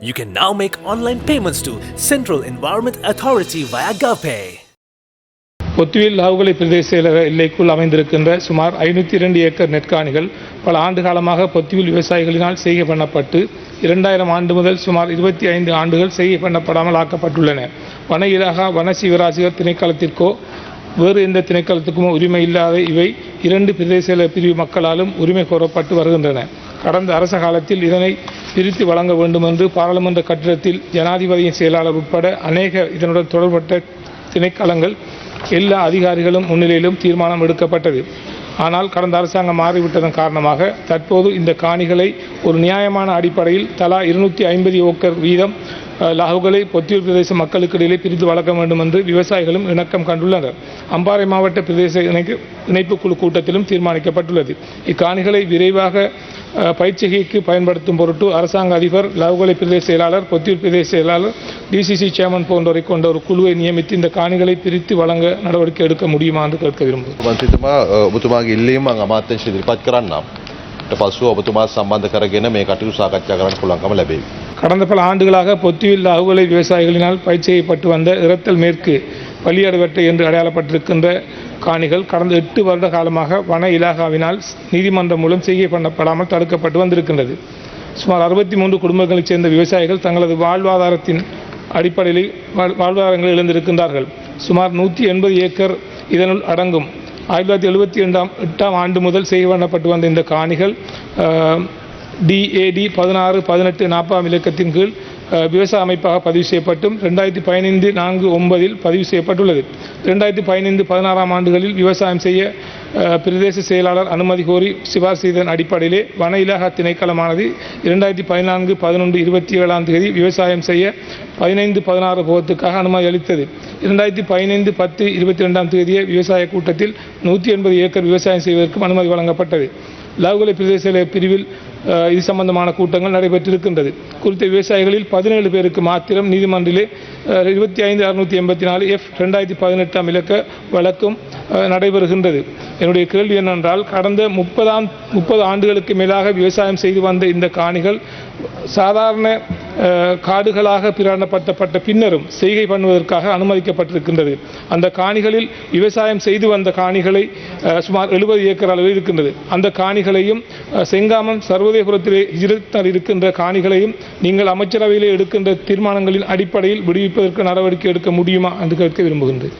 You can now make online payments to Central Environment Authority via GovPay. Pottuvil லாவுகலை பிரதேச எல்லைக்குள் அமைந்திருக்கின்ற சுமார் ஐநூற்றி இரண்டு ஏக்கர் நெற்காணிகள் பல ஆண்டு காலமாக பொத்துவில் விவசாயிகளினால் செய்கை பண்ணப்பட்டு இரண்டாயிரம் ஆண்டு முதல் சுமார் இருபத்தி ஐந்து ஆண்டுகள் செய்கை பண்ணப்படாமல் ஆக்கப்பட்டுள்ளன வன இலாகா வன சிவராசிகர் திணைக்களத்திற்கோ வேறு எந்த திணைக்களத்துக்குமோ உரிமை இல்லாத இவை இரண்டு பிரதேச பிரிவு மக்களாலும் உரிமை கோரப்பட்டு வருகின்றன கடந்த அரச காலத்தில் இதனை பிரித்து வழங்க வேண்டும் என்று பாராளுமன்ற கட்டிடத்தில் ஜனாதிபதியின் செயலாளர் உட்பட அநேக இதனுடன் தொடர்பட்ட திணைக்களங்கள் எல்லா அதிகாரிகளும் முன்னிலையிலும் தீர்மானம் எடுக்கப்பட்டது. ஆனால் கடந்த அரசாங்கம் மாறிவிட்டதன் காரணமாக தற்போது இந்த காணிகளை ஒரு நியாயமான அடிப்படையில் தலா இருநூற்றி ஐம்பது ஓக்கர் வீதம் லாகுகளை பொத்தியூர் பிரதேச மக்களுக்கு இடையிலே பிரித்து வழங்க வேண்டும் என்று விவசாயிகளும் இணக்கம் கண்டுள்ளனர். அம்பாறை மாவட்ட பிரதேச இணைப்பு குழு கூட்டத்திலும் தீர்மானிக்கப்பட்டுள்ளது. இக்காணிகளை விரைவாக பயிற்சிகைக்கு பயன்படுத்தும் பொருட்டு அரசாங்க அதிபர் லாவுகலை பிரதேச செயலாளர் பொத்தியூர் பிரதேச செயலாளர் டிசிசி சேர்மன் போன்றோரை கொண்ட ஒரு குழுவை நியமித்து இந்த காணிகளை பிரித்து வழங்க நடவடிக்கை எடுக்க முடியுமா என்று கேட்க விரும்புகிறேன். මන්ත්‍රීතුමා අ, ඔබතුමාගේ ඉල්ලීම මම අමාත්‍යංශ ඉදිරිපත් කරන්නම්. ඊට පසුව ඔබතුමා සම්බන්ධ කරගෙන මේ කටයුතු සාකච්ඡා කරන්න පුළුවන්කම ලැබේවි. கடந்த பல ஆண்டுகளாக பொத்தியில் லாகுலை விவசாயிகளினால் பயிர் செய்யப்பட்டு வந்த இரத்தல் மேற்கு பள்ளியடுவட்டை என்று அடையாளப்பட்டிருக்கின்ற காணிகள் கடந்த எட்டு வருட காலமாக வன இலாகாவினால் நீதிமன்றம் மூலம் செய்கை பண்ணப்படாமல் தடுக்கப்பட்டு வந்திருக்கின்றது சுமார் அறுபத்தி மூன்று குடும்பங்களைச் சேர்ந்த விவசாயிகள் தங்களது வாழ்வாதாரத்தின் அடிப்படையில் வாழ்- வாழ்வாதாரங்களை இழந்திருக்கின்றார்கள் சுமார் நூற்றி எண்பது ஏக்கர் இதனுள் அடங்கும் ஆயிரத்தி தொள்ளாயிரத்தி எழுபத்தி ரெண்டாம் எட்டாம் ஆண்டு முதல் செய்ய வந்த இந்த காணிகள் டிஏடி பதினாறு பதினெட்டு நாற்பதாம் இலக்கத்தின் கீழ் அஹ், விவசாய அமைப்பாக பதிவு செய்யப்பட்டும். ரெண்டாயிரத்தி பதினைந்து நான்கு ஒன்பதில் பதிவு செய்யப்பட்டுள்ளது. ரெண்டாயிரத்தி பதினைந்து பதினாறாம் ஆண்டுகளில் விவசாயம் செய்ய பிரதேச செயலாளர் அனுமதி கோரி சிபாரிசு செய்ததன் அடிப்படையிலே வன இலாகா திணைக்களமானது இரண்டாயிரத்தி பதினான்கு பதினொன்று இருபத்தி ஏழாம் தேதி விவசாயம் செய்ய பதினைந்து பதினாறு போகத்துக்காக அனுமதி அளித்தது. இரண்டாயிரத்தி பதினைந்து பத்து இருபத்தி ரெண்டாம் தேதியே விவசாய கூட்டத்தில் நூற்றி எண்பது ஏக்கர் விவசாயம் செய்வதற்கும் அனுமதி வழங்கப்பட்டது. லாகுலை பிரதேச பிரிவில் இது சம்பந்தமான கூட்டங்கள் நடைபெற்றிருக்கின்றது. குறித்த விவசாயிகளில் பதினேழு பேருக்கு மாத்திரம் நீதிமன்றிலே இருபத்தி ஐந்து அறுநூற்றி எண்பத்தி நாலு எஃப் ரெண்டாயிரத்தி பதினெட்டாம் இலக்க வழக்கும் நடைபெறுகின்றது. என்னுடைய கேள்வி என்னென்றால் கடந்த முப்பதாம் முப்பது ஆண்டுகளுக்கு மேலாக விவசாயம் செய்து வந்த இந்த காணிகள் சாதாரண காடுகளாக பிரகடனப்படுத்தப்பட்ட பின்னரும் செய்கை பண்ணுவதற்காக அனுமதிக்கப்பட்டிருக்கின்றது. அந்த காணிகளில் விவசாயம் செய்து வந்த காணிகளை சுமார் எழுபது ஏக்கர் அளவில் இருக்கின்றது. அந்த காணிகளையும் செங்காமம் சர்வதேபுரத்திலே இருத்தல் இருக்கின்ற காணிகளையும் நீங்கள் அமைச்சரவையிலே எடுக்கின்ற தீர்மானங்களின் அடிப்படையில் விடுவிப்பதற்கு நடவடிக்கை எடுக்க முடியுமா? என்று கேட்க விரும்புகின்றேன்.